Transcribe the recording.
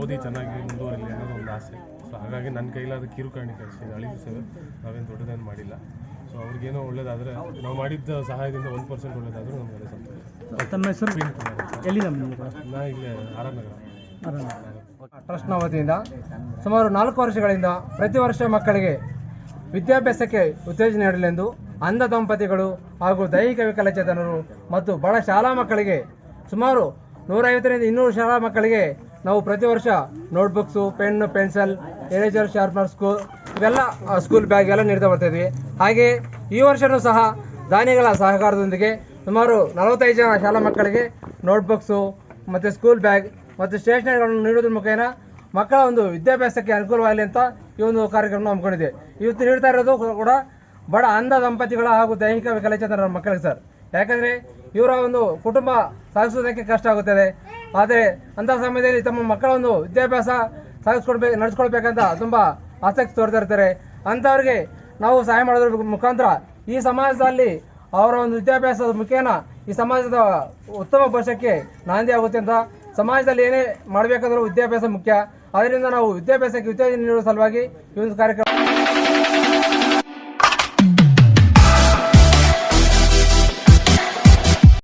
ಓದಿ ಚೆನ್ನಾಗಿ ಮುಂದುವರಿಲಿ ಅನ್ನೋದು ಒಂದು ಆಸೆ. ಸೊ ಹಾಗಾಗಿ ನನ್ನ ಕೈಲಾದ ಕಿರುಕಾಣಿ ಕಳಿಸ್ತೀನಿ ಅಳಿದು ಸರ್ ನಾವೇನು ದೊಡ್ಡದೇನು ಮಾಡಿಲ್ಲ. ಸೊ ಅವ್ರಿಗೇನೋ ಒಳ್ಳೇದಾದರೆ ನಾವು ಮಾಡಿದ್ದ ಸಹಾಯದಿಂದ ಒಂದು ಪರ್ಸೆಂಟ್ ಒಳ್ಳೇದಾದರೂ ನಮಗೆ ಸಂತೋಷ. ತಮ್ಮ ಹೆಸರು? ಎಲ್ಲಿ ನಾ ಇಲ್ಲೇ ಆರಾಮ ನಗರ ಟ್ರಸ್ಟ್ನ ವತಿಯಿಂದ ಸುಮಾರು ನಾಲ್ಕು ವರ್ಷಗಳಿಂದ ಪ್ರತಿ ವರ್ಷ ಮಕ್ಕಳಿಗೆ ವಿದ್ಯಾಭ್ಯಾಸಕ್ಕೆ ಉತ್ತೇಜನ ನೀಡಲೆಂದು ಅಂಧ ದಂಪತಿಗಳು ಹಾಗೂ ದೈಹಿಕ ವಿಕಲಚೇತನರು ಮತ್ತು ಬಡ ಶಾಲಾ ಮಕ್ಕಳಿಗೆ ಸುಮಾರು ನೂರೈವತ್ತರಿಂದ ಇನ್ನೂರು ಶಾಲಾ ಮಕ್ಕಳಿಗೆ ನಾವು ಪ್ರತಿ ವರ್ಷ notebooks, pen, pencil, eraser, sharpener school ಇವೆಲ್ಲ ಸ್ಕೂಲ್ ಬ್ಯಾಗ್ ಎಲ್ಲ ನೀಡ್ತಾ ಬರ್ತಿದ್ವಿ. ಹಾಗೆ ಈ ವರ್ಷವೂ ಸಹ ದಾನಿಗಳ ಸಹಕಾರದೊಂದಿಗೆ ಸುಮಾರು ನಲವತ್ತೈದು ಜನ ಶಾಲಾ ಮಕ್ಕಳಿಗೆ ನೋಟ್ಬುಕ್ಸು ಮತ್ತು ಸ್ಕೂಲ್ ಬ್ಯಾಗ್ ಮತ್ತು ಸ್ಟೇಷನರಿಗಳನ್ನು ನೀಡುವುದರ ಮುಖೇನ ಮಕ್ಕಳ ಒಂದು ವಿದ್ಯಾಭ್ಯಾಸಕ್ಕೆ ಅನುಕೂಲವಾಗಲಿ ಅಂತ ಈ ಒಂದು ಕಾರ್ಯಕ್ರಮ ಹಮ್ಮಿಕೊಂಡಿದೆ ಇವತ್ತು ನೀಡ್ತಾ ಇರೋದು ಕೂಡ ಬಡ ಅಂಧ ದಂಪತಿಗಳ ಹಾಗೂ ದೈಹಿಕ ವಿಕಲಚೇತನರ ಮಕ್ಕಳಿಗೆ ಸರ್. ಯಾಕಂದರೆ ಇವರ ಒಂದು ಕುಟುಂಬ ಸಾಗಿಸುವುದಕ್ಕೆ ಕಷ್ಟ ಆಗುತ್ತದೆ. ಆದರೆ ಅಂಥ ಸಮಯದಲ್ಲಿ ತಮ್ಮ ಮಕ್ಕಳ ಒಂದು ವಿದ್ಯಾಭ್ಯಾಸ ಸಾಗಿಸ್ಕೊಡ್ಬೇಕು ನಡೆಸ್ಕೊಳ್ಬೇಕಂತ ತುಂಬ ಆಸಕ್ತಿ ತೋರ್ತಾ ಇರ್ತಾರೆ. ಅಂಥವ್ರಿಗೆ ನಾವು ಸಹಾಯ ಮಾಡೋದ್ರ ಮುಖಾಂತರ ಈ ಸಮಾಜದಲ್ಲಿ ಅವರ ಒಂದು ವಿದ್ಯಾಭ್ಯಾಸದ ಮುಖೇನ ಈ ಸಮಾಜದ ಉತ್ತಮ ಭವಿಷ್ಯಕ್ಕೆ ನಾಂದಿ ಆಗುತ್ತೆ ಅಂತ ಸಮಾಜದಲ್ಲಿ ಏನೇ ಮಾಡಬೇಕಾದ್ರೂ ವಿದ್ಯಾಭ್ಯಾಸ ಮುಖ್ಯ. ಅದರಿಂದ ನಾವು ವಿದ್ಯಾಭ್ಯಾಸಕ್ಕೆ ಉತ್ತೇಜನ ನೀಡುವ ಸಲುವಾಗಿ ಈ ಒಂದು ಕಾರ್ಯಕ್ರಮ